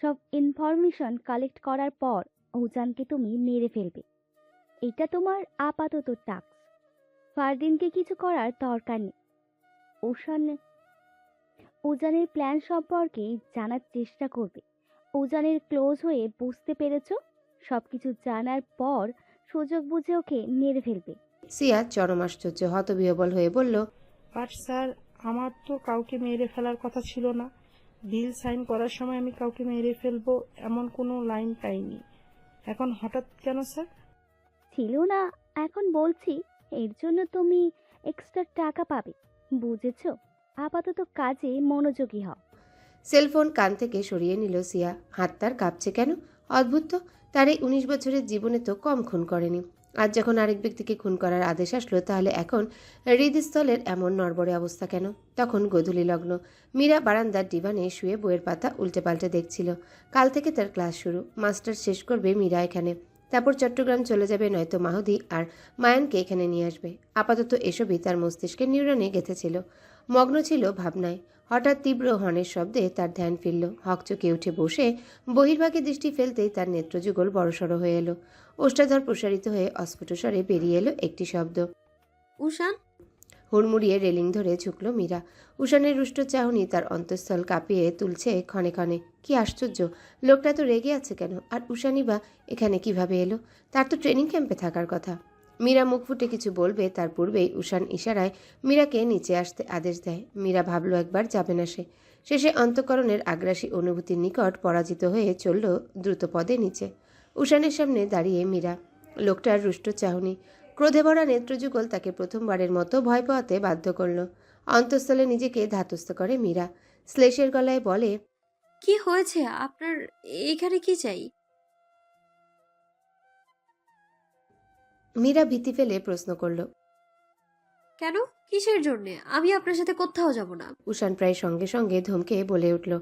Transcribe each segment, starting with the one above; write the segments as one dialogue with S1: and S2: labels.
S1: সব information collect করার পর উজানকে তুমি মেরে ফেলবে। এটা তোমার আপাতত টাস্ক ফারদিনকে কিছু করার দরকার নেই। ওশান উজানের প্ল্যান সম্পর্কে জানার চেষ্টা করবে। উজানের ক্লোজ হয়ে বুঝতে পেরেছ? সবকিছু জানার পর সুযোগ বুঝে ওকে মেরে ফেলবে।
S2: সিয়া চরম আশ্চর্য হতবিহবল হয়ে বলল
S3: বাট স্যার আমার তো কাউকে মেরে ফেলার কথা ছিল না। বিল সাইন করার সময় আমি কাউকে মেরে ফেলব এমন কোনো লাইন পাইনি। এখন হঠাৎ কেন স্যার?
S1: ছিল না এখন বলছি এর জন্য তুমি এক্সট্রা টাকা পাবে বুঝেছ? আপাতত কাজে মনোযোগী হও।
S2: সেলফোন কান থেকে সরিয়ে নিল সিয়া। হাত তার কাঁপছে কেন? অদ্ভুত তো তার এই উনিশ বছরের জীবনে তো কম খুন করেনি। আজ যখন আরেক ব্যক্তিকে খুন করার আদেশ আসলো, তাহলে এখন হৃদস্থলের এমন নড়বড়ে অবস্থা কেন? তখন গোধূলি লগ্ন। মীরা বারান্দার ডিভানে শুয়ে বইয়ের পাতা উল্টে পাল্টে দেখছিল। কাল থেকে তার ক্লাস শুরু। মাস্টার শেষ করবে মীরা এখানে। তারপর চট্টগ্রাম চলে যাবে নয়তো মাহুদি আর মায়ানকে এখানে নিয়ে আসবে। আপাতত এসবই তার মস্তিষ্কে নিউরনে গেঁথেছিল। মগ্ন ছিল ভাবনায়। হঠাৎ তীব্র হর্নের শব্দে তার ধ্যান ফিরল। হকচকে উঠে বসে বহির্ভাগে দৃষ্টি ফেলতেই তার নেত্রযুগল বড়সড় হয়ে এলো। ওষ্ঠাধর প্রসারিত হয়ে অস্ফুট স্বরে বেরিয়ে এলো একটি শব্দ।
S4: উষান?
S2: হুড়মুড়িয়ে রেলিং ধরে ঝুঁকল মীরা। উষানের রুষ্ট চাহনি তার অন্তঃস্থল কাঁপিয়ে তুলছে ক্ষণে ক্ষণে। কি আশ্চর্য লোকটা তো রেগে আছে কেন? আর উষানি বা এখানে কীভাবে এলো? তার তো ট্রেনিং ক্যাম্পে থাকার কথা। মীরা মুখ ফুটে কিছু বলবে তার পূর্বেই উষান ইশারায় মীরাকে নিচে আসতে আদেশ দেয়। মীরা ভাবল একবার যাবে না সে। শেষে অন্তঃকরণের আগ্রাসী অনুভূতির নিকট পরাজিত হয়ে চলল দ্রুত পদে নিচে। উষানের সামনে দাঁড়িয়ে মীরা লোকটার রুষ্ট চাহনি ক্রোধে ভরা নেত্রযুগল তাকে প্রথমবারের মতো ভয় পাওয়াতে বাধ্য করল। অন্তঃস্থলে নিজেকে ধাতস্থ করে মীরা শ্লেষের গলায় বলে
S4: কি হয়েছে? আপনার এখানে কি চাই?
S2: মীরা ভীতি ফেলে প্রশ্ন করল
S4: কেন? কিসের জন্য? আমি আপনার সাথে কোথাও যাব না।
S2: উষান প্রায় সঙ্গে সঙ্গে ধমকে বলে উঠল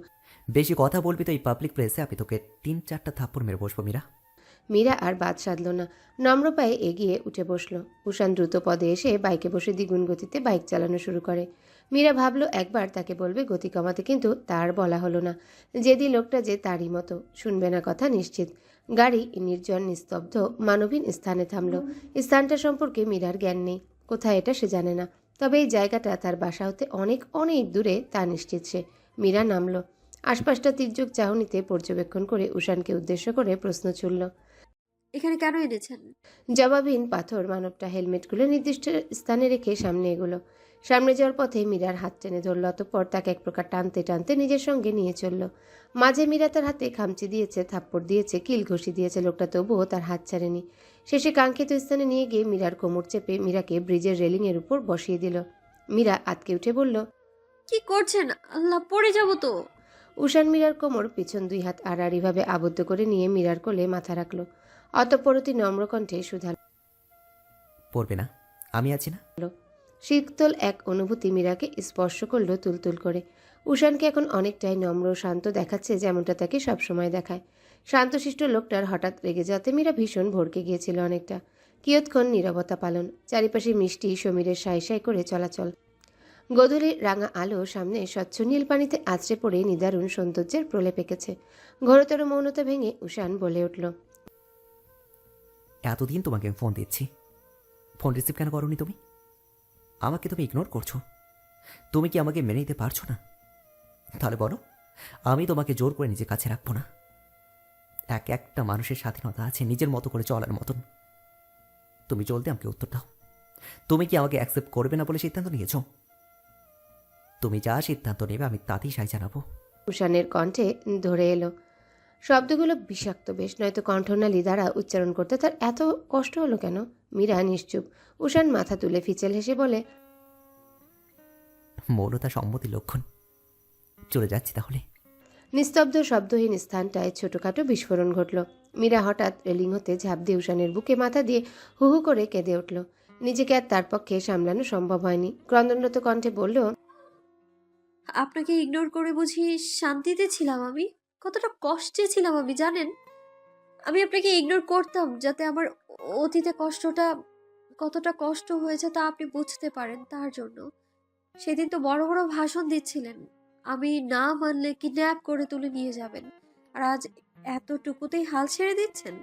S5: বেশি কথা বলবি তো এই পাবলিক প্লেসে আমি তোকে তিন চারটা থাপ্পড় মেরে বসবো মীরা।
S2: মীরা আর বাদ সাধল না। নম্র পায়ে এগিয়ে উঠে বসল। উষান দ্রুত পদে এসে বাইকে বসে দ্বিগুণ গতিতে বাইক চালানো শুরু করে। মীরা ভাবলো, একবার তাকে বলবে গতি কমাতে, কিন্তু তার বলা হলো না। যেদি লোকটা যে তারই মতো, শুনবে না কথা নিশ্চিত। গাড়ি নির্জন, নিস্তব্ধ মানবীন স্থানে থামলো। স্থানটা সম্পর্কে মীরার জ্ঞান নেই। কোথায় এটা সে জানে না। তবে এই জায়গাটা তার বাসা হতে অনেক অনেক দূরে, তা নিশ্চিত সে। মীরা নামলো। আশপাশটা তির্যক চাহনিতে পর্যবেক্ষণ করে উষানকে উদ্দেশ্য করে প্রশ্ন ছুড়ল।
S4: এখানে কেন এনেছেন?
S2: জবাবহীন পাথর মানবটা হেলমেটগুলো নির্দিষ্ট স্থানে রেখে সামনে এগুলো। সামনে যাওয়ার পথে মীরার হাত টেনে ধরল অতঃপর তাকে এক প্রকার টানতে টানতে নিজের সঙ্গে নিয়ে চলল। মাঝে মীরা তার হাতে খামচি দিয়েছে থাপ্পড় দিয়েছে কিল ঘষি দিয়েছে লোকটা তবুও তার হাত ছাড়েনি। শেষে কাঙ্ক্ষিত স্থানে নিয়ে গিয়ে মীরার কোমর চেপে মীরাকে ব্রিজের রেলিংয়ের উপর বসিয়ে দিল। মীরা আতকে উঠে বলল
S4: কি করছেন? আল্লাহ পড়ে যাব তো!
S2: উষান মীরার কোমর পিছন দুই হাত আড়াআড়িভাবে আবদ্ধ করে নিয়ে মীরার কোলে মাথা রাখল। অতঃপর অতি নম্রকণ্ঠে সুধাল
S5: পড়বে না। আমি আছি না।
S2: শীতল এক অনুভূতি মীরাকে স্পর্শ করল তুলতুল করে। উষানকে এখন অনেকটাই নম্র শান্ত দেখাচ্ছে যেমনটা তাকে সবসময় দেখায়। শান্তশিষ্ট লোকটার হঠাৎ রেগে যাতে মীরা ভীষণ ভড়কে গিয়েছিল অনেকটা। কিয়ৎক্ষণ নীরবতা পালন চারিপাশে মিষ্টি সমীরের সাই সাই করে চলাচল। গধূলির রাঙা আলো সামনে স্বচ্ছ নীল পানিতে আছড়ে পড়ে নিদারুণ সৌন্দর্যের প্রলেপ এঁকেছে। ঘোরতর মৌনতা ভেঙে উষান বলে উঠল
S5: এতদিন তোমাকে আমি ফোন দিচ্ছি। ফোন রিসিভ কেন করনি তুমি? আমাকে তুমি ইগনোর করছ। তুমি কি আমাকে মেনে নিতে পারছ না? তাহলে বলো, আমি তোমাকে জোর করে নিজের কাছে রাখব না। এক একটা মানুষের স্বাধীনতা আছে নিজের মতো করে চলার মতন। তুমি চলতে আমাকে উত্তর দাও। তুমি কি আমাকে অ্যাকসেপ্ট করবে না বলে সিদ্ধান্ত নিয়েছো? তুমি যা সিদ্ধান্ত নেবে আমি তাতেই সাই জানাব।
S2: উষানের কণ্ঠে ধরে এলো। শব্দগুলো বিষাক্ত বেশ নয়তো কণ্ঠনালী দ্বারা উচ্চারণ করতে তার এত কষ্ট হলো কেন? মীরা নিশ্চুপ। উষান মাথা তুলে ফিচেল হেসে বলে
S5: মৌলতা সম্মতি লক্ষণ। চলে যাচ্ছি তাহলে।
S2: নিস্তব্ধ শব্দহীন স্থানটায় ছোটখাটো বিস্ফোরণ ঘটল। মীরা হঠাৎ রেলিং হতে ঝাঁপ দিয়ে উষানের বুকে মাথা দিয়ে হু হু করে কেঁদে উঠল। নিজেকে আর তার পক্ষে সামলানো সম্ভব হয়নি। ক্রন্দনরত কণ্ঠে বলল
S4: আপনাকে ইগনোর করে বুঝি শান্তিতে ছিলাম আমি? কতটা কষ্টে ছিলাম আমি, জানেন? আমি আপনাকে ইগনোর করতাম যাতে আমার অতীতে কষ্টটা কতটা কষ্ট হয়েছে তা আপনি বুঝতে পারেন তার জন্য। সেদিন তো বড় বড় ভাষণ দিচ্ছিলেন, আমি না মানলে কিডন্যাপ করে তুলে নিয়ে যাবেন, আর আজ এতটুকুতেই হাল ছেড়ে দিচ্ছেন?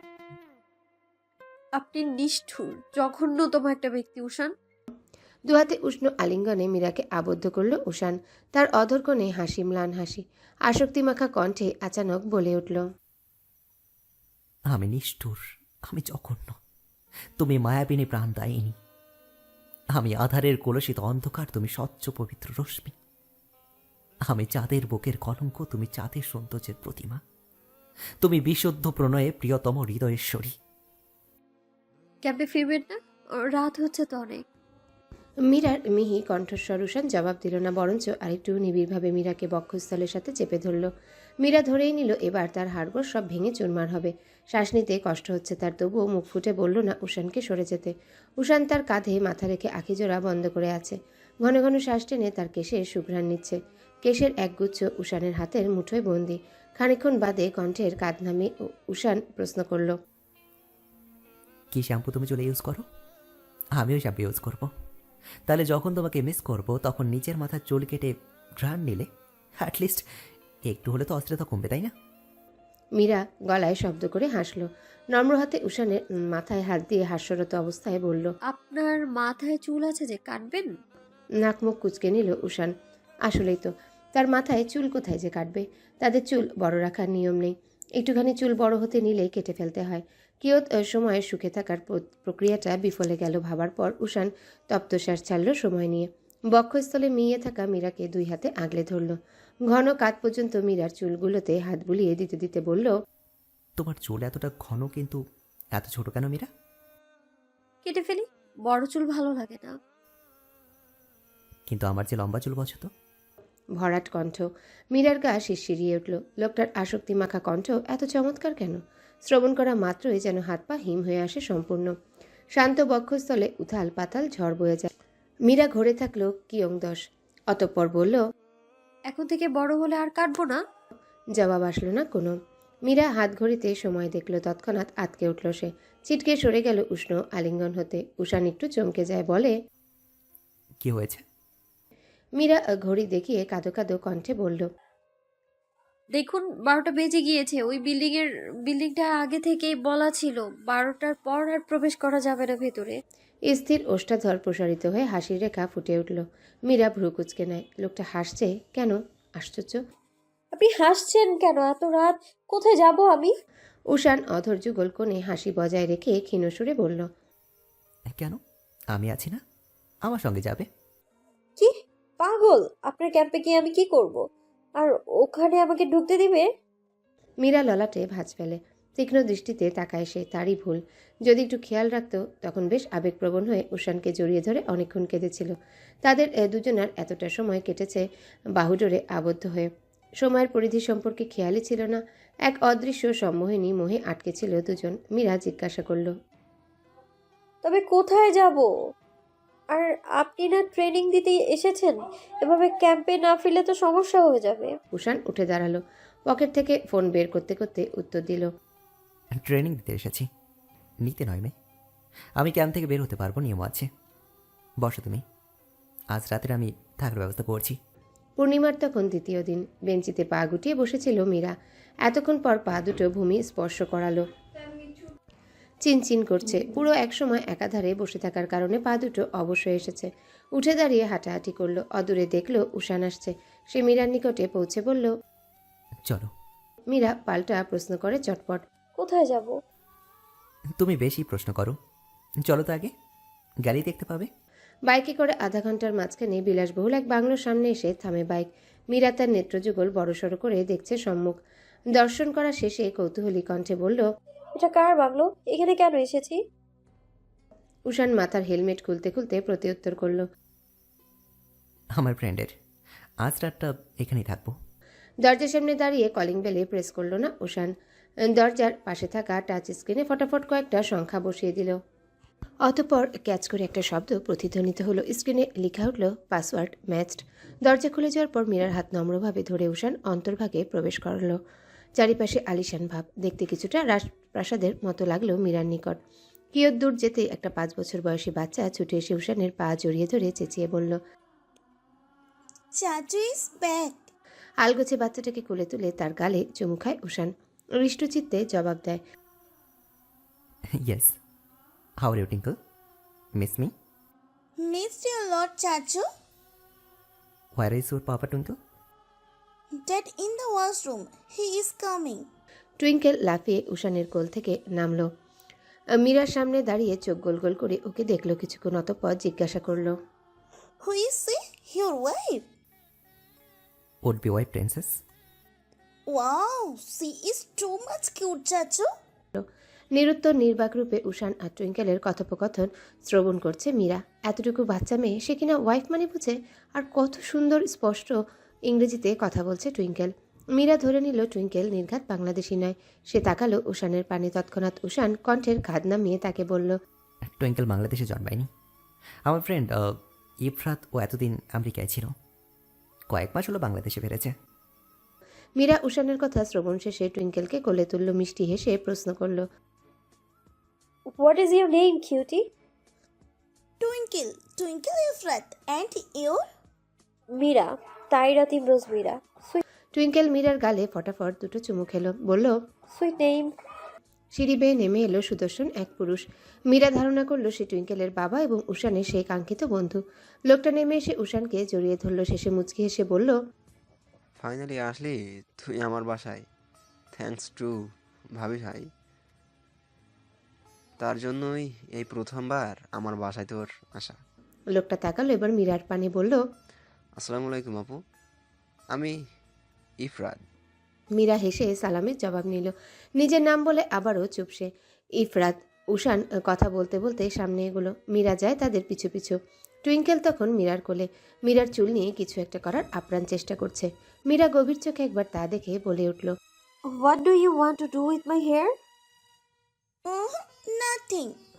S4: আপনি নিষ্ঠুর, জঘন্যতম একটা ব্যক্তি, উষান।
S2: দুহাতে উষ্ণ আলিঙ্গনে মীরাকে আবদ্ধ করল উষান। তার অধরকণে হাসি ম্লান হাসি। আসক্তিমাখা কণ্ঠে আচানক বলে উঠল
S5: আমি নিষ্ঠুর আমি জঘন্য। তুমি মায়াবিনী প্রাণ দায়নি। আমি আধারের কলসিত অন্ধকার তুমি স্বচ্ছ পবিত্র রশ্মি। আমি চাঁদের বুকের কলঙ্ক তুমি চাঁদের সৌন্দর্যের প্রতিমা। তুমি বিশুদ্ধ প্রণয়ে প্রিয়তম হৃদয়েশ্বরী
S4: ক্যাম্পে ফিরবেন না? রাত হচ্ছে তো অনেক।
S2: মীরার মিহি কণ্ঠস্বর উষান জবাব দিল না, বরঞ্চ আরেকটু নিবিড়ভাবে মীরাকে বক্ষস্থলের সাথে চেপে ধরল। মীরা ধরেই নিল, এবার তার হাড়গোড় সব ভেঙে চুরমার হবে। শ্বাস নিতে কষ্ট হচ্ছে তার, তবুও মুখ ফুটে বলল না উষানকে সরে যেতে। উষান তার কাঁধে মাথা রেখে আখিজোড়া বন্ধ করে আছে। ঘন ঘন শ্বাস টেনে তার কেশের সুঘ্রাণ নিচ্ছে। কেশের একগুচ্ছ উষানের হাতের মুঠোয় বন্দি। খানিকক্ষণ বাদে কণ্ঠের কাঁধ নামে উষান প্রশ্ন করল,
S5: কি শ্যাম্পু তুমি চলে ইউজ করো? আমিও শ্যাম্পু ইউজ করব। তাহলে যখন তোমাকে মিস করব তখন নিজের মাথার চুল কেটে ঘ্রাণ নিলে? অ্যাটলিস্ট একটু হলে তো অস্থিরতা কমবে তাই না?
S2: মীরা গলায় শব্দ করে হাসলো। নম্র হাতে উষানের মাথায় হাত দিয়ে হাস্যরত অবস্থায় বলল
S4: আপনার মাথায় চুল আছে যে কাটবেন?
S2: নাক মুখ কুচকে নিল উষান। আসলেই তো তার মাথায় চুল কোথায় যে কাটবে? তাদের চুল বড় রাখার নিয়ম নেই। একটুখানি চুল বড় হতে নিলেই কেটে ফেলতে হয়। কিয়ত সময়ে সুখে থাকার প্র- প্রক্রিয়াটা বিফলে গেল ভাবার পর উষান তপ্তশ্বাস ছাড়ল সময় নিয়ে। বক্ষস্থলে মিয়ে থাকা মীরাকে দুই হাতে আগলে ধরল। ঘন কাত পর্যন্ত মীরার চুলগুলোতে হাত বুলিয়ে দিতে দিতে বলল
S5: তোমার চুল এতটা ঘন কিন্তু এত ছোট কেন মীরা?
S4: কেটে ফেলি বড় চুল ভালো লাগে না।
S5: কিন্তু আমার যে লম্বা চুল পছন্দ
S2: ভরাট কণ্ঠ। মীরার গা শিরশিরিয়ে উঠল। লোকটার আসক্তি মাখা কণ্ঠ এত চমৎকার কেন? শ্রবণ করা মাত্রই যেন হাত পা হিম হয়ে আসে সম্পূর্ণ। শান্ত বক্ষস্থলে উথাল পাতাল ঝড় বয়ে যায়। মীরা ঘরে থাকল কিয়ং দশ। অতঃপর বলল
S4: এখন থেকে বড় হলে আর কাটবো না?
S2: জবাব আসলো না কোনো। মীরা হাত ঘড়িতে সময় দেখল তৎক্ষণাৎ আতকে উঠল সে। ছিটকে সরে গেল উষ্ণ আলিঙ্গন হতে। উষান একটু চমকে যায় বলে
S5: কি হয়েছে?
S2: মীরা ঘড়ি দেখিয়ে কাঁদো কাঁদো কণ্ঠে বলল
S4: দেখুন বারোটা বেজে গিয়েছে। ওই বিল্ডিং এর বিল্ডিংটা আগে থেকেই বলা ছিল বারোটার পর আর প্রবেশ করা যাবে না ভেতরে।
S2: স্থির ওষ্ঠাধর প্রসারিত হয়ে হাসির রেখা ফুটে উঠল। মীরা ভ্রু কুচকে নেয়। লোকটা হাসছে। কেন? আশ্চর্য?
S4: আপনি হাসছেন কেন? এত রাত কোথায় যাব আমি?
S2: উষান অধর যুগল কোণে হাসি বজায় রেখে ক্ষীণ সুরে বলল
S5: কেন? আমি আছি না? আমার সঙ্গে যাবে?
S4: পাগল আপনার ক্যাম্পে গিয়ে আমি কি করব? আর ওখানে আমাকে ঢুকতে দিবে?
S2: মীরা ললাটে ভাঁজ ফেলে। তীক্ষ্ণ দৃষ্টিতে তাকায় সে তারই ভুল। যদি একটু খেয়াল রাখতো তখন বেশ আবেগপ্রবণ হয়ে উষানকে জড়িয়ে ধরে অনেকক্ষণ কেঁদেছিল। তাদের এ, দুজনার এতটা সময় কেটেছে বাহুডোরে আবদ্ধ হয়ে। সময়ের পরিধি সম্পর্কে খেয়ালই ছিল না। এক অদৃশ্য সম্মোহিনী মোহে আটকে ছিল দুজন। মীরা জিজ্ঞাসা করল
S4: তবে কোথায় যাব? আর আপনি না ট্রেনিং দিতে এসেছেন এভাবে ক্যাম্পে না ফিরলে তো সমস্যা হয়ে যাবে।
S2: উষান উঠে দাঁড়াল পকেট থেকে ফোন বের করতে করতে উত্তর দিল
S5: ট্রেনিং দিতে এসেছি। নিতে নয় মেয়ে। আমি ক্যাম্প থেকে বের হতে পারব নিয়ম আছে। বসো তুমি। আজ রাতের আমি থাকার ব্যবস্থা করছি।
S2: পূর্ণিমার তখন দ্বিতীয় দিন। বেঞ্চিতে পা গুটিয়ে বসেছিল মীরা। এতক্ষণ পর পা দুটো ভূমি স্পর্শ করালো। চিনচিন করছে। পুরো এক সময় একাধারে বসে থাকার কারণে পা দুটো অবশ্যই এসেছে। উঠে দাঁড়িয়ে হাঁটাহাঁটি করল। অদূরে দেখল উষান আসছে। সে মীরার নিকটে পৌঁছে বলল
S5: চলো।
S2: মীরা পাল্টা প্রশ্ন করে চটপট
S4: কোথায় যাব?
S5: তুমি বেশি প্রশ্ন করো। চলো তো আগে। গ্যালি দেখতে পাবে?
S2: বাইকে করে আধা ঘণ্টার মাঝখানে বিলাসবহুল এক বাংলোর সামনে এসে থামে বাইক। মীরা তার নেত্রযুগল বড়সড় করে দেখছে সম্মুখ। দর্শন করা শেষে কৌতূহলী কণ্ঠে বলল
S4: এটা কার বাংলো এখানে কেন এসেছি?
S2: উষান মাথার হেলমেট খুলতে খুলতে প্রতিউত্তর করল।
S5: আমার ফ্রেন্ডের। আজ রাতটা এখানেই থাকব।
S2: দরজার সামনে দাঁড়িয়ে কলিং বেলে প্রেস করল না উষান। দরজার পাশে থাকা টাচ স্ক্রিনে ফটাফট কয়েকটা সংখ্যা বসিয়ে দিল। অতঃপর ক্যাচ করে একটা শব্দ প্রতিধ্বনিত হলো। স্ক্রিনে লেখা উঠল পাসওয়ার্ড ম্যাচড দরজা খুলে যাওয়ার পর মীরার হাত নম্রভাবে ধরে উষান অন্তর্ভাগে প্রবেশ করল। চারিপাশে আলিশান ভাব। দেখতে কিছুটা রাজপ্রাসাদের মতো লাগল মীরার নিকট। কিয়ত দূর যেতে একটা পাঁচ বছর বয়সী বাচ্চা ছুটে এসে উষানের পা জড়িয়ে ধরে চেঁচিয়ে বলল
S6: back.
S2: আলগোছে বাচ্চাটাকে কোলে তুলে তার গালে চুমু খায় উষান। হৃষ্টচিত্তে জবাব দেয়
S5: yes how are you Twinkle miss me
S6: you a lot, Chachu.
S5: Where is your papa Twinkle
S6: Dad in the washroom he is coming
S2: Twinkle লাফিয়ে উষানের কোল থেকে নামলো। মীরার সামনে দাঁড়িয়ে চোখ গোল গোল করে ওকে দেখল কিছুক্ষণ অতপর জিজ্ঞাসা করল।
S6: Who is she Your wife
S5: would be Y princess
S6: wow she is too much cute, Chachu.
S2: নিরুত্তর নির্বাক রূপে উষান আর টুইঙ্কেলের কথোপকথন শ্রবণ করছে মীরা। এতটুকু বাচ্চা মেয়ে সে কিনা ওয়াইফ মানে বুঝে? আর কত সুন্দর স্পষ্ট ইংরেজিতে কথা বলছে টুইঙ্কেল। মীরা ধরে নিল টুইঙ্কেল নির্ঘাত বাংলাদেশি নয়। সে তাকালো উষানের পানে। তৎক্ষণাৎ উষান কণ্ঠের ঘাত নামিয়ে তাকে বলল
S5: টুইঙ্কেল বাংলাদেশে জন্মায়নি। আমার ফ্রেন্ড ইফরাত ও এতদিন আমেরিকায় ছিল। কয়েক মাস হলো বাংলাদেশে ফিরেছে।
S2: মীরা উষানের কথা শ্রবণ শেষে টুইঙ্কেলকে কোলে তুলল মিষ্টি হেসে প্রশ্ন করল
S4: what is your name cutie
S6: Twinkle, Twinkle Efrat. And your?
S4: Meera. Taira Timroz Meera. Sweet
S2: Twinkle মীরার গালে ফটাফট দুটো চুমু খেলো। বলল
S4: সুইট নেম
S2: সিঁড়ি বেয়ে নেমে এলো সুদর্শন এক পুরুষ। মীরা ধারণা করল সে টুইঙ্কেলের বাবা এবং উষানের সেই কাঙ্ক্ষিত বন্ধু। লোকটা নেমে এসে উষানকে জড়িয়ে ধরলো শেষে মুচকি হেসে বলল
S7: ফাইনালি আসলি তুই আমার বাসায়। থ্যাঙ্কস টু ভাবি ভাই। তার জন্যই এই প্রথমবার আমার বাসায় তোর আসা।
S2: লোকটা তাকালো এবার মীরার পানে বলল
S7: আসসালামু আলাইকুম আপু। আমি ইফরাদ
S2: মীরা হেসে সালামের জবাব নিল। নিজের নাম বলে আবারও চুপসে ইফরাত উষান কথা বলতে বলতে সামনে এগুলো। মীরা যায় তাদের পিছু পিছু। টুইঙ্কেল তখন মীরার কোলে। মীরার চুল নিয়ে কিছু একটা করার আপ্রাণ চেষ্টা করছে। মীরা গভীর চোখে একবার তা দেখে বলে উঠল
S4: what do you want to do with my hair
S6: nothing.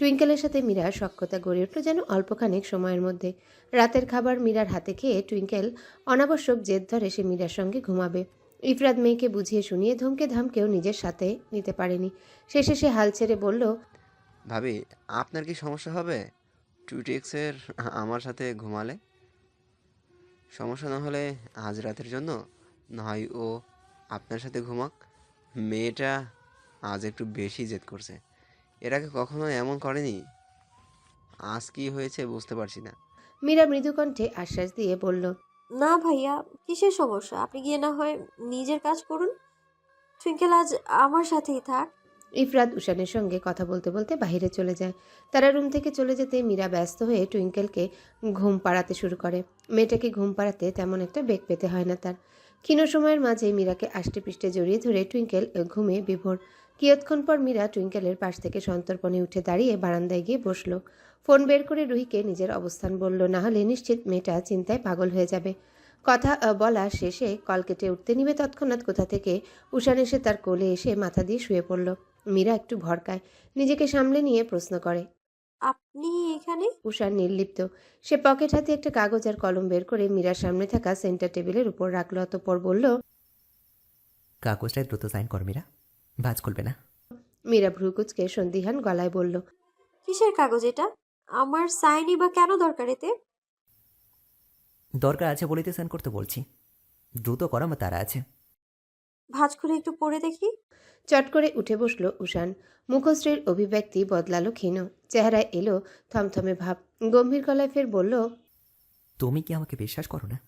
S2: টুইঙ্কেলের সাথে মীরার সখ্যতা গড়ে উঠল যেন অল্পখানিক সময়ের মধ্যে। রাতের খাবার মীরার হাতে খেয়ে টুইঙ্কেল অনাবশ্যক জেদ ধরে সে মীরার সঙ্গে ঘুমাবে। ইফরাত মেয়েকে বুঝিয়ে শুনিয়ে ধমকে ধামকেও নিজের সাথে নিতে পারেনি। শেষে সে হাল ছেড়ে বলল,
S7: ভাবি, আপনার কি সমস্যা হবে? টুইটেক্সের আমার সাথে ঘুমালে? সমস্যা না হলে আজ রাতের জন্য নয় ও আপনার সাথে ঘুমাক। মেয়েটা আজ একটু বেশি জেদ করছে। আগে কখনো এমন করেনি? আজ কি হয়েছে বুঝতে পারছি না।
S2: মীরা মৃদুকণ্ঠে আশ্বাস দিয়ে বলল
S4: না ভাইয়া কিসের সমস্যা? আপনি গিয়ে না হয় নিজের কাজ করুন। টুইঙ্কেল আজ আমার সাথেই থাক।
S2: ইফরাত উষানের সঙ্গে কথা বলতে বলতে বাইরে চলে যায়। তারা রুম থেকে চলে যেতে মীরা ব্যস্ত হয়ে টুইঙ্কেলকে ঘুম পাড়াতে শুরু করে। মেয়েটাকে ঘুম পাড়াতে তেমন একটা বেগ পেতে হয় না তার। ক্ষীণ সময়ের মাঝে মীরাকে আষ্টে পৃষ্ঠে জড়িয়ে ধরে টুইঙ্কেল ঘুমে বিভোর। কিয়ৎক্ষণ পর মীরা টুইঙ্কেলের পাশ থেকে সন্তর্পণে উঠে দাঁড়িয়ে বারান্দায় গিয়ে বসল। ফোন বের করে রুহিকে নিজের অবস্থান বলল না হলে নিশ্চিত মেয়েটা চিন্তায় পাগল হয়ে যাবে। কথা বলা শেষে কল কেটে উঠতে নিবে তৎক্ষণাৎ কোথা থেকে। উষান এসে তার কোলে এসে মাথা দিয়ে শুয়ে পড়ল। মীরা একটু ভরকায় নিজেকে সামলে নিয়ে প্রশ্ন করে
S4: আপনি এখানে?
S2: উষার নির্লিপ্ত। সে পকেট হাতে একটা কাগজ আর কলম বের করে মীরার সামনে থাকা সেন্টার টেবিলের উপর রাখল অতপর বলল
S5: কাগজটায় দ্রুত সাইন কর মীরা। ভাজ খুলবে না।
S2: মীরা ভ্রুকুচকে সন্দিহান গলায় বলল
S4: কিসের কাগজ এটা? আমার সাইনই বা কেন দরকার এতে?
S5: দরকার আছে বলেই তো সাইন করতে বলছি। দ্রুত করা আমার তারা আছে।
S4: ভাজ করে একটু পড়ে দেখি।
S2: চট করে উঠে বসল উষান। মুখশ্রীর অভিব্যক্তি বদলালো ক্ষীণ। চেহারায় এলো থমথমে ভাব। গম্ভীর গলায় ফের বলল
S5: তুমি কি আমাকে বিশ্বাস করো না?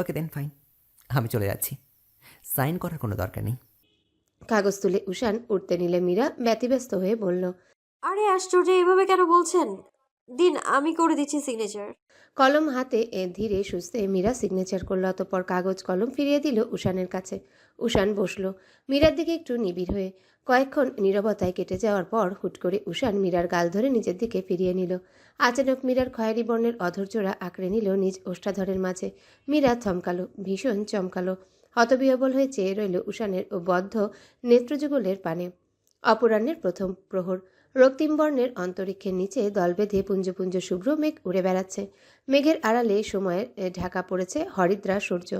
S5: Okay then fine. আমি চলে যাচ্ছি। সাইন করার কোনো দরকার নেই।
S2: কাগজ তুলে উষান উঠতে নিলে মীরা ব্যতিব্যস্ত হয়ে বলল
S4: আরে আশ্চর্য এভাবে কেন বলছেন? দিন আমি করে দিচ্ছি সিগনেচার
S2: কলম হাতে এ ধীরে সুস্থে মীরা সিগনেচার করল অতপর কাগজ কলম ফিরিয়ে দিল উষানের কাছে। উষান বসল মীরার দিকে একটু নিবিড় হয়ে। কয়েকক্ষণ নীরবতায় কেটে যাওয়ার পর হুট করে উষান মীরার গাল ধরে নিজের দিকে ফিরিয়ে নিল। আচানক মীরার খয়েরি বর্ণের অধৈর্যরা আঁকড়ে নিল নিজ ওষ্ঠাধরের মাঝে। মীরা থমকালো ভীষণ চমকালো। হতবিহবল হয়ে চেয়ে রইল উষানের ও বদ্ধ নেত্রযুগলের পানে। অপরাহ্নের প্রথম প্রহর রক্তিম বর্ণের অন্তরিক্ষের নিচে দল বেঁধে পুঞ্জ পুঞ্জ শুভ্র মেঘ উড়ে বেড়াচ্ছে। মেঘের আড়ালে সময়ের এ, ঢাকা পড়েছে হরিদ্রা সূর্য।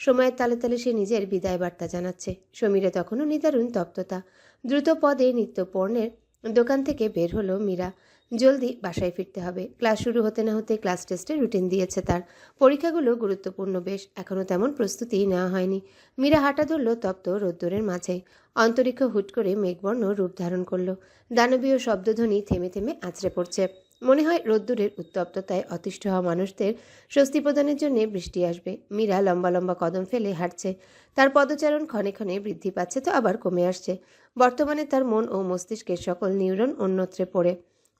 S2: সময়ের তালে তালে সে নিজের বিদায় বার্তা জানাচ্ছে। সমীরে তখনও নিদারুণ তপ্ততা। দ্রুত পদে নিত্য পণ্যের দোকান থেকে বের হলো মীরা। জলদি বাসায় ফিরতে হবে। ক্লাস শুরু হতে না হতে ক্লাস টেস্টের রুটিন দিয়েছে তার। পরীক্ষাগুলো গুরুত্বপূর্ণ বেশ এখনও তেমন প্রস্তুতি নেওয়া হয়নি। মীরা হাঁটা ধরল তপ্ত রোদ্দুরের মাঝে। অন্তরিক্ষ হুট করে মেঘবর্ণ রূপ ধারণ করল। দানবীয় শব্দধ্বনি থেমে থেমে আছড়ে পড়ছে। মনে হয় রোদ্দুরের উত্তপ্ততায় অতিষ্ঠ হওয়া মানুষদের স্বস্তি প্রদানের জন্য বৃষ্টি আসবে। মীরা লম্বা লম্বা কদম ফেলে হাঁটছে। তার পদচারণ ক্ষণে ক্ষণে বৃদ্ধি পাচ্ছে তো আবার কমে আসছে। বর্তমানে তার মন ও মস্তিষ্কের সকল নিউরন অন্যত্রে পড়ে।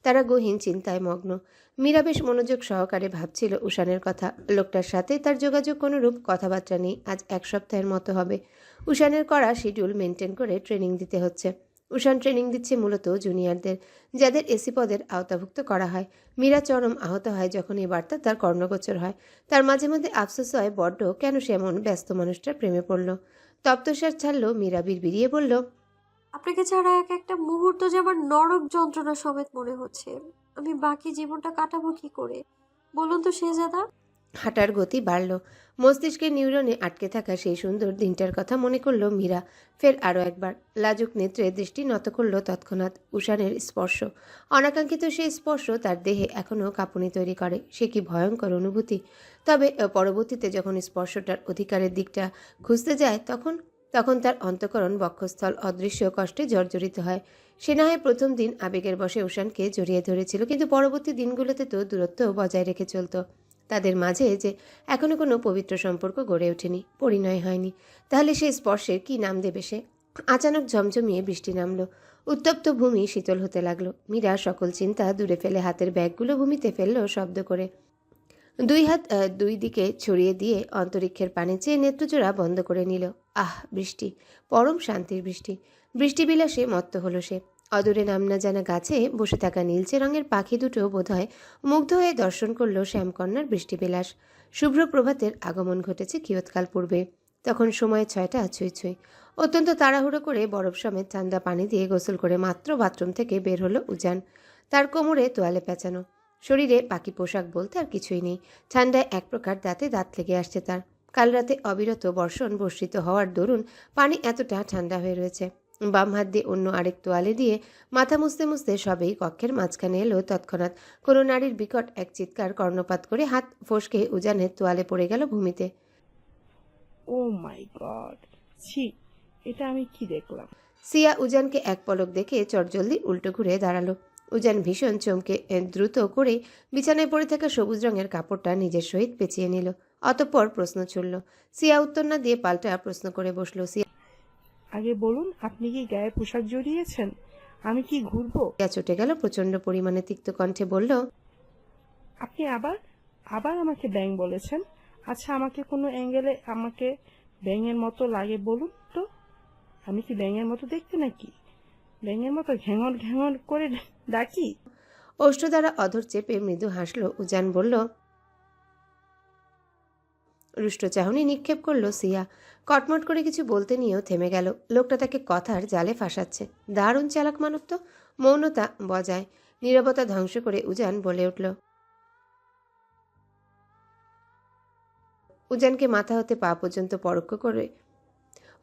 S2: তারা গহীন চিন্তায় মগ্ন। মীরা বেশ মনোযোগ সহকারে ভাবছিল উষানের কথা। লোকটার সাথে তার যোগাযোগ কোনো রূপ কথাবার্তা নেই। আজ এক সপ্তাহের মতো হবে। উষানের করা শিডিউল মেনটেন করে ট্রেনিং দিতে হচ্ছে। উষান ট্রেনিং দিচ্ছে মূলত জুনিয়রদের, যাদের এসি পদের আওতাভুক্ত করা হয়। মীরা চরম আহত হয় যখন এই বার্তা তার কর্ণগোচর হয়। তার মাঝে মধ্যে আফসোস হয়, বড্ড কেন সে এমন ব্যস্ত মানুষটার প্রেমে পড়ল। তপ্তসার ছাড়ল মীরা বিড়বিড়িয়ে বলল
S4: আপনাকে ছাড়া এক একটা মুহূর্ত যে আমার নরক যন্ত্রণা সমেত মনে হচ্ছে। আমি বাকি জীবনটা কাটাবো কি করে? বলুন তো শেহজাদা।
S2: হাঁটার গতি বাড়ল। মস্তিষ্কের নিউরনে আটকে থাকা সেই সুন্দর দিনটার কথা মনে করল মীরা। ফের আরও একবার লাজুক নেত্রে দৃষ্টি নত করল তৎক্ষণাৎ উষানের স্পর্শ। অনাকাঙ্ক্ষিত সেই স্পর্শ তার দেহে এখনও কাঁপুনি তৈরি করে। সে কি ভয়ঙ্কর অনুভূতি? তবে পরবর্তীতে যখন স্পর্শটার অধিকারের দিকটা খুঁজতে যায়, তখন তখন তার অন্তকরণ বক্ষস্থল অদৃশ্য কষ্টে জর্জরিত হয়। সে প্রথম দিন আবেগের বসে উষানকে জড়িয়ে ধরেছিল, কিন্তু পরবর্তী দিনগুলোতে তো দূরত্ব বজায় রেখে চলত। তাদের মাঝে যে এখনও কোনো পবিত্র সম্পর্ক গড়ে ওঠেনি, পরিণয় হয়নি। তাহলে সেই স্পর্শের কি নাম দেবে সে? আচানক ঝমঝমিয়ে বৃষ্টি নামলো। উত্তপ্ত ভূমি শীতল হতে লাগল। মীরা সকল চিন্তা দূরে ফেলে হাতের ব্যাগগুলো ভূমিতে ফেলল শব্দ করে। দুই হাত দুই দিকে ছড়িয়ে দিয়ে অন্তরিক্ষের পানে চেয়ে নেত্রজোড়া বন্ধ করে নিল। আহ, বৃষ্টি, পরম শান্তির বৃষ্টি। বৃষ্টি বিলাসে মত্ত হলো সে। অদূরে নাম না জানা গাছে বসে থাকা নীলচে রঙের পাখি দুটো বোধহয় মুগ্ধ হয়ে দর্শন করল শ্যামকন্যার বৃষ্টিবিলাস। শুভ্র প্রভাতের আগমন ঘটেছে কিয়ৎকাল পূর্বে। তখন সময় ছয়টা ছুঁই ছুঁই। অত্যন্ত তাড়াহুড়ো করে বরফ সমেত ঠান্ডা পানি দিয়ে গোসল করে মাত্র বাথরুম থেকে বের হলো উজান। তার কোমরে তোয়ালে পেঁচানো। শরীরে বাকি পোশাক বলতে আর কিছুই নেই। ঠান্ডায় এক প্রকার দাঁতে দাঁত লেগে আসছে তার। কাল রাতে অবিরত বর্ষণ বর্ষিত হওয়ার দরুন পানি এতটা ঠান্ডা হয়ে রয়েছে। বাম হাত দিয়ে অন্য আরেক তোয়ালে দিয়ে মাথা মুছতে মুছতে সবেই কক্ষের মাঝখানে এলো তৎক্ষণাৎ। কোনো নারীর বিকট এক চিৎকার কর্ণপাত করে হাত ফসকে উজানের তোয়ালে পড়ে গেল ভূমিতে।
S3: ও মাই গড ছি এটা আমি কি দেখলাম?
S2: সিয়া উজানকে এক পলক দেখে চটজলদি উল্টো ঘুরে দাঁড়াল। উজান ভীষণ চমকে দ্রুত করে বিছানায় পড়ে থাকা সবুজ রঙের কাপড়টা নিজের সহিত পেঁচিয়ে নিল। অতঃপর প্রশ্ন ছুড়ল সিয়া উত্তর না দিয়ে পাল্টা প্রশ্ন করে বসল সিয়া।
S3: আগে বলুন আপনি কি গায়ে পোশাক জড়িয়েছেন? আমি কি ঘুরবো?
S2: সিয়া চটে গেল প্রচণ্ড পরিমাণে তিক্ত কণ্ঠে বলল
S3: আপনি আবার আবার আমাকে ব্যাং বলেছেন। আচ্ছা আমাকে কোনো অ্যাঙ্গেলে আমাকে ব্যাঙের মতো লাগে বলুন তো। আমি কি ব্যাঙের মতো দেখতে নাকি? ব্যাঙের মতো ঘ্যাঙর ঘ্যাঙর করে ডাকি।
S2: ওষ্ঠ দ্বারা অধর চেপে মৃদু হাসল, উজান বলল, রুষ্ট চাহনি নিক্ষেপ করল সিয়া। কটমট করে কিছু বলতে নিয়েও থেমে গেল। লোকটা তাকে কথার জালে ফাঁসাচ্ছে। দারুণ চালাক মানব তো, মৌনতা বজায়। নীরবতা ধ্বংস করে উজান বলে উঠল, উজানকে মাথা হতে পা পর্যন্ত পরোক্ষ করে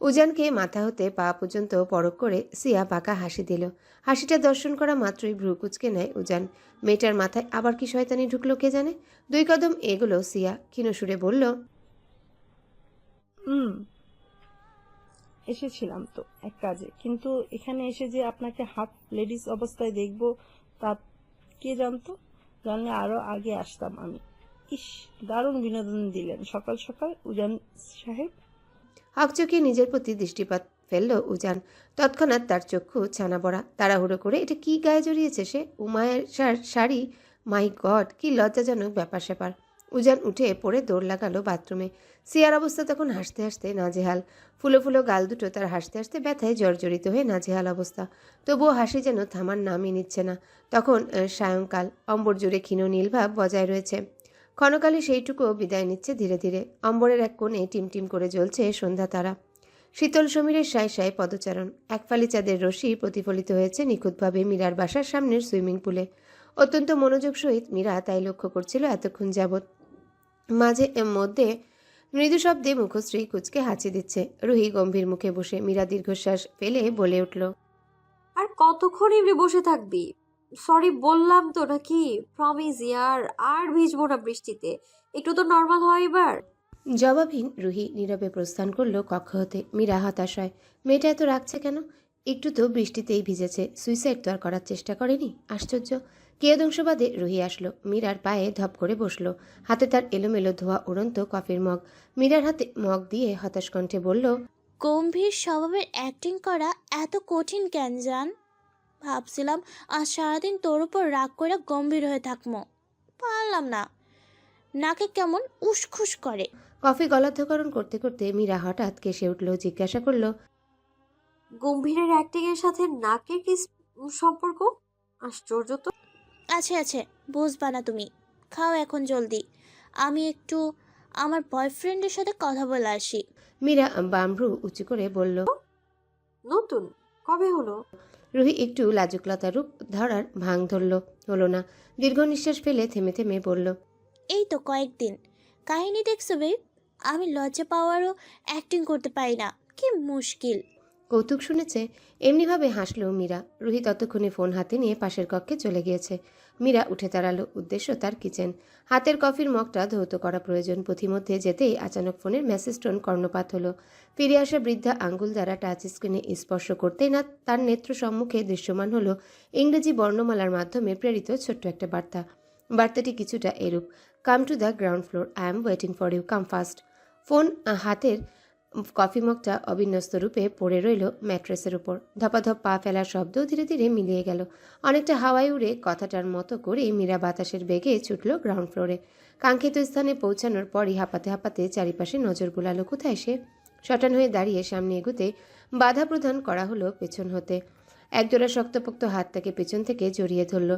S2: উজানকে মাথা হতে পা পর্যন্ত পরক করে সিয়া বাঁকা হাসি দিল। হাসিটা দর্শন করা মাত্রই ভ্রু কুচকে নেয় উজান। মেয়েটার মাথায় আবার কি শয়তানি ঢুকলো কে জানে? দুই কদম এগুলো সিয়া। ক্ষীণ সুরে বলল
S3: হুম এসেছিলাম তো এক কাজে। কিন্তু এখানে এসে যে আপনাকে হাফ লেডিস অবস্থায় দেখব, তা কে জানতো? জানলে আরও আগে আসতাম আমি। ইস, দারুণ বিনোদন দিলেন। সকাল সকাল উজান সাহেব
S2: হকচকিয়ে নিজের প্রতি দৃষ্টিপাত ফেলল উজান। তৎক্ষণাৎ তার চক্ষু ছানা বড়া তাড়াহুড়ো করে, এটা কি গায়ে জড়িয়েছে সে? উমায়ের শাড়ি? মাই গড, কি লজ্জাজনক ব্যাপার স্যাপার। উজান উঠে পড়ে দৌড় লাগালো বাথরুমে। সিয়ার অবস্থা তখন হাসতে হাসতে নাজেহাল। ফুলো ফুলো গাল দুটো তার হাসতে হাসতে ব্যথায় জর্জরিত হয়ে নাজেহাল অবস্থা। তবুও হাসি যেন থামার নামই নিচ্ছে না। তখন সায়ংকাল অম্বর জুড়ে ক্ষীণ নীলভাব বজায় রয়েছে। ক্ষণকালে সেইটুকুও বিদায় নিচ্ছে ধীরে ধীরে। অম্বরের এক কোণে টিমটিম করে জ্বলছে সন্ধ্যা তারা। শীতল সমীরের সায় সায় পদচারণ। একফালি চাঁদের রশ্মি প্রতিফলিত হয়েছে নিখুঁতভাবে মীরার বাসার সামনের সুইমিং পুলে। অত্যন্ত মনোযোগ সহিত মীরা তাই লক্ষ্য করছিল এতক্ষণ যাবৎ। মাঝে মধ্যে মৃদু শব্দে মুখশ্রী কুচকে হাঁচি দিচ্ছে। রুহি গম্ভীর মুখে বসে মীরা দীর্ঘশ্বাস ফেলে বলে উঠল,
S4: আর কতক্ষণ এমনি বসে থাকবি? সরি বললাম তো নাকি? প্রমিস ইয়ার আর ভিজবো না বৃষ্টিতে। একটু তো নর্মাল হয় এবার।
S2: জবাবহীন রুহি নীরবে প্রস্থান করল কক্ষ হতে। মীরা হতাশ হয় মেয়েটা এত রাখছে কেন? একটু তো বৃষ্টিতেই ভিজেছে। সুইসাইড তো আর করার চেষ্টা করেনি? আশ্চর্য। কিয়দংশবাদে রুহি আসলো। মীরার পায়ে ধপ করে বসল। হাতে তার এলোমেলো ধোয়া উড়ন্ত কফির মগ। মীরার হাতে মগ দিয়ে হতাশ কণ্ঠে বলল
S6: গম্ভীর স্বভাবের অ্যাক্টিং করা এত কঠিন কেন জান? ভাবছিলাম আজ সারাদিন তোর উপর রাগ করে গম্ভীর হয়ে থাকব পারলাম না। নাকে কেমন উসখুস করে।
S2: কফি গলাধকরণ করতে করতে মীরা হঠাৎ কেসে উঠল জিজ্ঞাসা করল
S4: গম্ভীরের অ্যাক্টিং এর সাথে নাকের কি সম্পর্ক? আশ্চর্য তো।
S6: আছে আছে বুঝবা না তুমি। খাও এখন জলদি। আমি একটু আমার বয়ফ্রেন্ডের সাথে কথা বলে আসি।
S2: মীরা বামরু উঁচু করে বলল
S4: নতুন? কবে হলো?
S2: রুহি একটু লাজুকলতা রূপ ধরার ভাঙ ধরল। হলো না। দীর্ঘ নিঃশ্বাস ফেলে থেমে থেমে বলল
S6: এই তো কয়েকদিন। কাহিনী দেখছ বেব আমি লজ্জা পাওয়ারও অ্যাক্টিং করতে পারি না। কি মুশকিল।
S2: কৌতুক শুনেছে এমনিভাবে হাসলো মীরা। রুহি ততক্ষণে ফোন হাতে নিয়ে পাশের কক্ষে চলে গিয়েছে। মীরা উঠে দাঁড়াল উদ্দেশ্য তার কিচেন। হাতের কফির মগটা ধৌত করা প্রয়োজন। পথিমধ্যে যেতেই আচানক ফোনের মেসেজ টোন কর্ণপাত হলো। ফিরে আসা বৃদ্ধা আঙ্গুল দ্বারা টাচ স্ক্রিনে স্পর্শ করতেই না, তার নেত্র সম্মুখে দৃশ্যমান হলো ইংরেজি বর্ণমালার মাধ্যমে প্রেরিত ছোট্ট একটা বার্তা। বার্তাটি কিছুটা এরূপ come to the ground floor I am waiting for you come fast phone হাতের কফি মগটা অবিন্যস্ত রূপে পড়ে রইল ম্যাট্রেসের উপর। ধপাধপ পা ফেলার শব্দ ধীরে ধীরে মিলিয়ে গেল। অনেকটা হাওয়ায় উড়ে কথাটার মতো করে মীরা বাতাসের বেগে ছুটল গ্রাউন্ড ফ্লোরে। কাঙ্ক্ষিত স্থানে পৌঁছানোর পরই হাঁপাতে হাঁপাতে চারিপাশে নজর বুলালো কোথায় সে? শটান হয়ে দাঁড়িয়ে সামনে এগুতে বাধা প্রদান করা হলো পেছন হতে। একজোড়া শক্তপোক্ত হাত তাকে পেছন থেকে জড়িয়ে ধরল।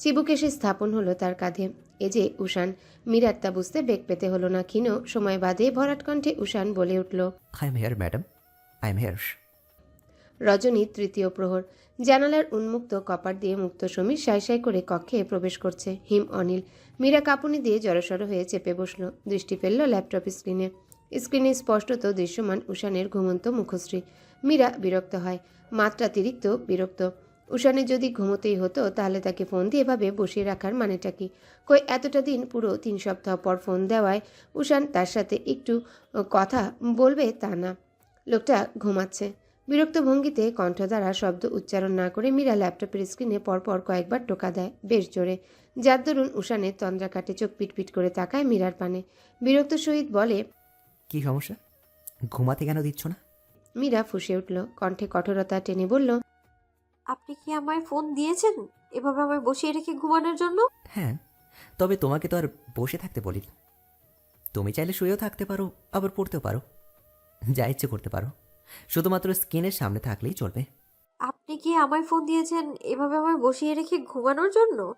S2: চিবুক এসে স্থাপন হলো তার কাঁধে। এ যে উষান মীরার তা বুঝতে বেগ পেতে হলো না ক্ষীণ সময় বাদে ভরাট কণ্ঠে উষান বলে উঠল
S5: I am here madam I am here
S2: রজনী তৃতীয় প্রহর। জানালার উন্মুক্ত কপার দিয়ে মুক্ত সমীর সাই সাই করে কক্ষে প্রবেশ করছে। হিম অনিল মীরা কাঁপুনি দিয়ে জড়সড় হয়ে চেপে বসল। দৃষ্টি ফেলল ল্যাপটপ স্ক্রিনে। স্ক্রিনে স্পষ্টত দৃশ্যমান উষানের ঘুমন্ত মুখশ্রী। মীরা বিরক্ত হয়। মাত্রাতিরিক্ত বিরক্ত। উষানের যদি ঘুমোতেই হতো তাহলে তাকে ফোন দিয়ে এভাবে বসিয়ে রাখার মানেটা কি? কই এতটা দিন পুরো তিন সপ্তাহ পর ফোন দেওয়ায় উষান তার সাথে একটু কথা বলবে তা না। লোকটা ঘুমাচ্ছে। বিরক্ত ভঙ্গিতে কণ্ঠ দ্বারা শব্দ উচ্চারণ না করে মীরা ল্যাপটপের স্ক্রিনে পরপর কয়েকবার টোকা দেয় বেশ জোরে। যার দরুন উষানের তন্দ্রা কাটে চোখ পিটপিট করে তাকায় মীরার পানে। বিরক্ত সহিত বলে
S5: কি সমস্যা? ঘুমাতে কেন দিচ্ছ না?
S2: মীরা ফুঁসে উঠল কণ্ঠে কঠোরতা টেনে বলল
S4: আপনি কি আমায় ফোন দিয়েছেন? এভাবে আমায় বসিয়ে রেখে ঘুমানোর জন্য?
S5: হ্যাঁ তবে তোমাকে তো আর বসে থাকতে বলিনি। তুমি চাইলে শুয়েও থাকতে পারো আবার পড়তেও পারো। যা ইচ্ছে করতে পারো। শুধুমাত্র স্ক্রিনের সামনে থাকলেই চলবে।
S4: আপনি কি আমায় ফোন দিয়েছেন এভাবে আমায় বসিয়ে রেখে ঘুমানোর জন্য?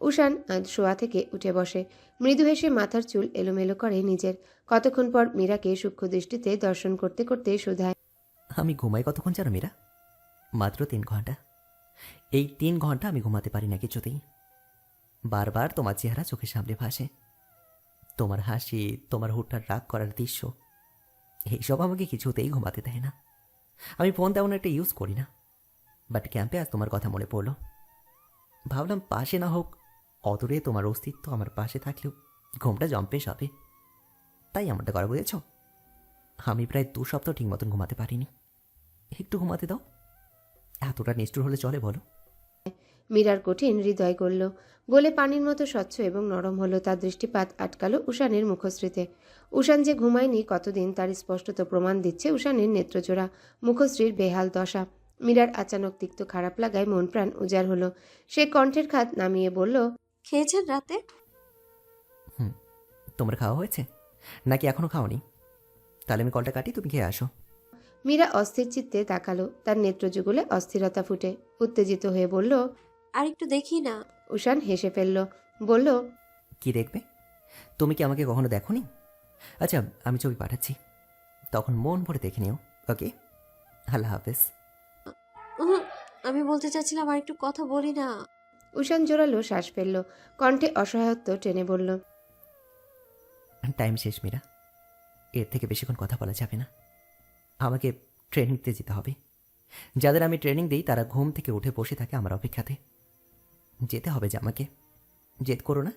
S2: উষান আজ শোয়া থেকে উঠে বসে। মৃদু হেসে মাথার চুল এলোমেলো করে নিজের। কতক্ষণ পর মীরাকে সূক্ষ্ম দৃষ্টিতে দর্শন করতে করতে শুধায়।
S5: আমি ঘুমাই কতক্ষণ জানো মীরা? মাত্র তিন ঘণ্টা। এই তিন ঘণ্টা আমি ঘুমাতে পারি না কিছুতেই। বারবার তোমার চেহারা চোখের সামনে ভাসে। তোমার হাসি, তোমার হুট্টার রাগ করার দৃশ্য, এইসব আমাকে কিছুতেই ঘুমাতে দেয় না। আমি ফোন তেমন একটা ইউজ করি না। বাট ক্যাম্পে আজ তোমার কথা মনে পড়ল। ভাবলাম পাশে না হোক, অদূরে তোমার অস্তিত্ব আমার পাশে থাকলেও ঘুমটা জম্পে হবে তাই এমনটা করা বুঝেছ? আমি প্রায় দু সপ্তাহ ঠিক মতন ঘুমাতে পারিনি। একটু ঘুমাতে দাও। এতটা নিষ্ঠুর হলে চলে বলো।
S2: মীরার কঠিন হৃদয় গড়ল গোলে পানির মতো স্বচ্ছ এবং নরম হলো তার দৃষ্টিপাত আটকালো উষানের মুখশ্রীতে। উষান যে ঘুমায়নি কতদিন তার স্পষ্টত প্রমাণ দিচ্ছে উষানের নেত্রজোড়া মুখশ্রীর বেহাল দশা। মীরার আচানক তিক্ত খারাপ লাগায় মন প্রাণ উজাড় হলো। সে কণ্ঠের খাত নামিয়ে বলল
S4: খেয়েছেন রাতে?
S5: তোমার খাওয়া হয়েছে? নাকি এখনও খাওনি? তাহলে আমি কলটা কাটি তুমি খেয়ে আসো।
S2: মীরা অস্থির চিত্তে তাকালো। তার নেত্রযুগলে অস্থিরতা ফুটে। উত্তেজিত হয়ে বলল
S4: আর একটু দেখি না।
S2: উষান হেসে ফেলল বলল
S5: কি দেখবে? তুমি কি আমাকে কখনো দেখোনি? আচ্ছা আমি ছবি পাঠাচ্ছি। তখন মন ভরে দেখে নিও ওকে? আল্লাহ হাফেজ।
S4: আমি বলতে চাচ্ছিলাম আর একটু কথা বলি না।
S2: উষান জোরালো শ্বাস ফেলল কণ্ঠে অসহায়ত্ব টেনে বলল
S5: টাইম শেষ মীরা। এর থেকে বেশিক্ষণ কথা বলা যাবে না। আমাকে ট্রেনিং দিতে যেতে হবে। যাদের আমি ট্রেনিং দিই তারা ঘুম থেকে উঠে বসে থাকে আমার অপেক্ষাতে। যেতে হবে যে আমাকে। জেদ করো না।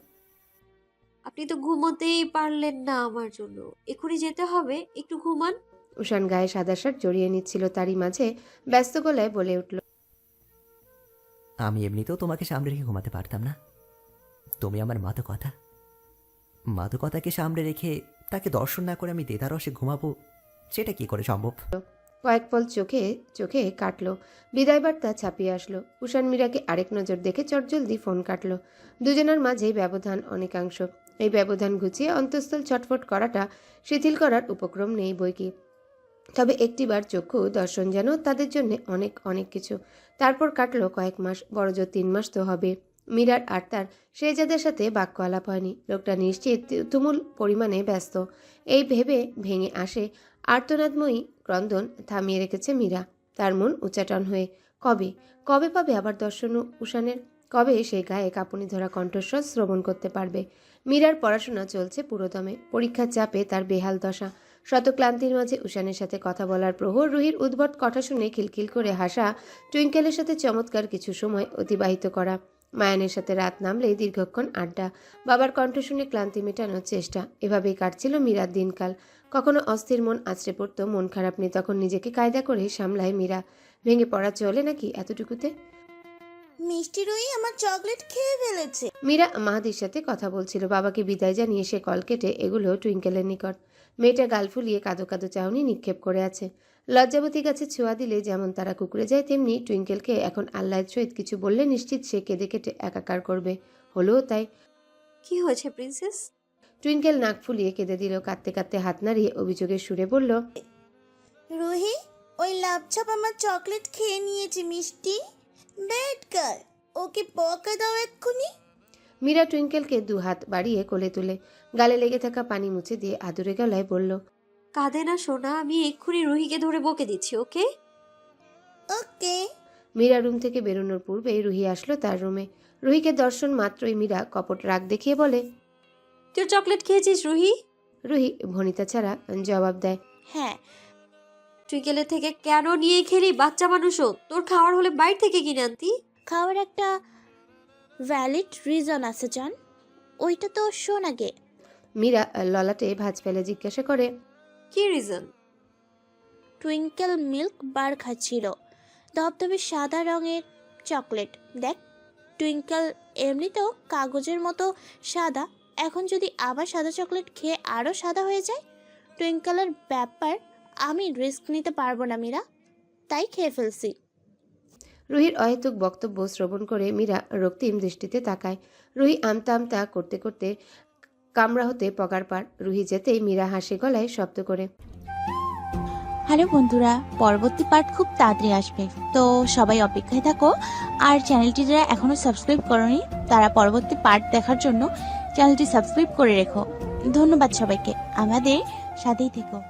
S4: আপনি তো ঘুমোতেই পারলেন না আমার জন্য। এক্ষুনি যেতে হবে। একটু ঘুমান।
S2: উষান গায়ে সাদা শার্ট জড়িয়ে নিচ্ছিল তারই মাঝে ব্যস্ত গলায় বলে উঠল
S5: আমি এমনিতেও তোমাকে সামনে রেখে ঘুমাতে পারতাম না। তুমি আমার মাদকতা। মাদকতাকে সামনে রেখে তাকে দর্শন না করে আমি দেদারসে ঘুমাবো সেটা কি করে সম্ভব?
S2: কয়েক পল চোখে চোখে কাটলো। বিদায় বার্তা ছাপিয়ে আসলো। উষান মীরাকে আরেক নজর দেখে চটজলদি ফোন কাটলো। দুজনের মাঝে ব্যবধান অনেকাংশ। এই ব্যবধান ঘুচিয়ে অন্তঃস্থল ছটফট করাটা শিথিল করার উপক্রম নেই বইকি। তবে একটিবার চক্ষু দর্শন যেন তাদের জন্য অনেক অনেক কিছু। তারপর কাটলো কয়েক মাস বড়জোর তিন মাস তো হবে। মীরার আর তার শেহজাদের সাথে বাক্য আলাপ হয়নি। লোকটা নিশ্চিত তুমুল পরিমাণে ব্যস্ত। এই ভেবে ভেঙে আসে আর্তনাদময়ী ক্রন্দন থামিয়ে রেখেছে মীরা। তার মন উচ্চাটন হয়ে, কবে? কবে পাবে আবার দর্শন উষানের? কবে সেই গায়ে কাঁপুনি ধরা কণ্ঠস্বর শ্রবণ করতে পারবে? মীরার পড়াশোনা চলছে পুরোদমে। পরীক্ষার চাপে তার বেহাল দশা। শত ক্লান্তির মাঝে উষানের সাথে কথা বলার প্রহর রুহির উদ্ভট কথা শুনে খিলখিল করে হাসা, টুইঙ্কেলের সাথে চমৎকার কিছু সময় অতিবাহিত করা। মায়ানের সাথে রাত নামলেই দীর্ঘক্ষণ আড্ডা। বাবার কণ্ঠ শুনে ক্লান্তি মেটানোর চেষ্টা। এভাবেই কাটছিল মীরার দিনকাল। কখনো অস্থির মন আছড়ে পড়তো মন খারাপ নিয়ে তখন নিজেকে কায়দা করে সামলায় মীরা। ভেঙে পড়া চলে নাকি এতটুকুতে?
S6: মিষ্টি রুই আমার চকলেট খেয়ে ফেলেছে।
S2: মীরা মাহাদির সাথে কথা বলছিল বাবাকে বিদায় জানিয়ে সে কল কেটে এগুলো টুইঙ্কেলের নিকট। মেয়েটা গাল ফুলিয়ে কাদো কাদো চাউনি নিক্ষেপ করে আছে। লজ্জাবতী গাছে ছোঁয়া দিলে যেমন তারা কুকুরে যায় তেমনি টুইঙ্কেলকে এখন আল্লাহ সহিত কিছু বললে নিশ্চিত সে কেঁদে কেটে একাকার করবে। হলেও তাই।
S4: কি হয়েছে প্রিন্সেস?
S2: টুইঙ্কেল নাক ফুলিয়ে কেঁদে দিল কাঁদতে কাঁদতে হাত নাড়িয়ে অভিযোগের সুরে বলল
S6: রুহি ওই লাপছাপ আমার চকলেট খেয়ে নিয়েছে মিষ্টি। ব্যাড গার্ল ওকে বকা দাও এক্ষুনি।
S2: মীরা টুইঙ্কেলকে দু হাত বাড়িয়ে কোলে তুলে গালে লেগে থাকা পানি মুছে দিয়ে আদুরে গলায় বলল
S4: কাঁদে না সোনা আমি এক্ষুনি রুহিকে ধরে বকে দিচ্ছি ওকে?
S6: ওকে।
S2: মীরা রুম থেকে বেরোনোর পূর্বে রুহি আসলো তার রুমে। রুহিকে দর্শন মাত্রই মীরা কপট রাগ দেখিয়ে বলে
S4: তুই চকলেট খেয়েছিস রুহি?
S2: রুহি ভনিতা ছাড়া জবাব দেয়
S6: হ্যাঁ।
S4: টুইকেলের থেকে কেন নিয়ে খেলি বাচ্চা মানুষও? তোর খাওয়ার হলে বাইরে থেকে কিনে আনতি।
S6: খাওয়ার একটা ভ্যালিড রিজন আছে জান। ওইটা তো শোন আগে।
S2: মীরা ললাটে ভাঁজ ফেলে জিজ্ঞাসা করে
S4: কি রিজন
S6: টুইঙ্কেল মিল্ক বার খাচ্ছিল। ধবধবে সাদা রঙের চকলেট। দেখ টুইঙ্কেল এমনিতেও কাগজের মতো সাদা। এখন যদি আবার সাদা চকলেট খেয়ে আরও সাদা হয়ে যায়? টুইঙ্কেলের ব্যাপার আমি রিস্ক নিতে পারব না মীরা। তাই খেয়ে ফেলছি।
S2: রুহির অহেতুক বক্তব্য শ্রবণ করে মীরা রক্তিম দৃষ্টিতে তাকায়। রুহি আমতা আমতা করতে করতে কামরা হতে পগার পার। রুহি যেতেই মীরা হাসি গলায় শব্দ করে
S8: হ্যালো বন্ধুরা পরবর্তী পার্ট খুব তাড়াতাড়ি আসবে। তো সবাই অপেক্ষায় থাকো আর চ্যানেলটি যারা এখনও সাবস্ক্রাইব করনি তারা পরবর্তী পার্ট দেখার জন্য চ্যানেলটি সাবস্ক্রাইব করে রেখো। ধন্যবাদ সবাইকে। আমাদের সাথেই থেকো।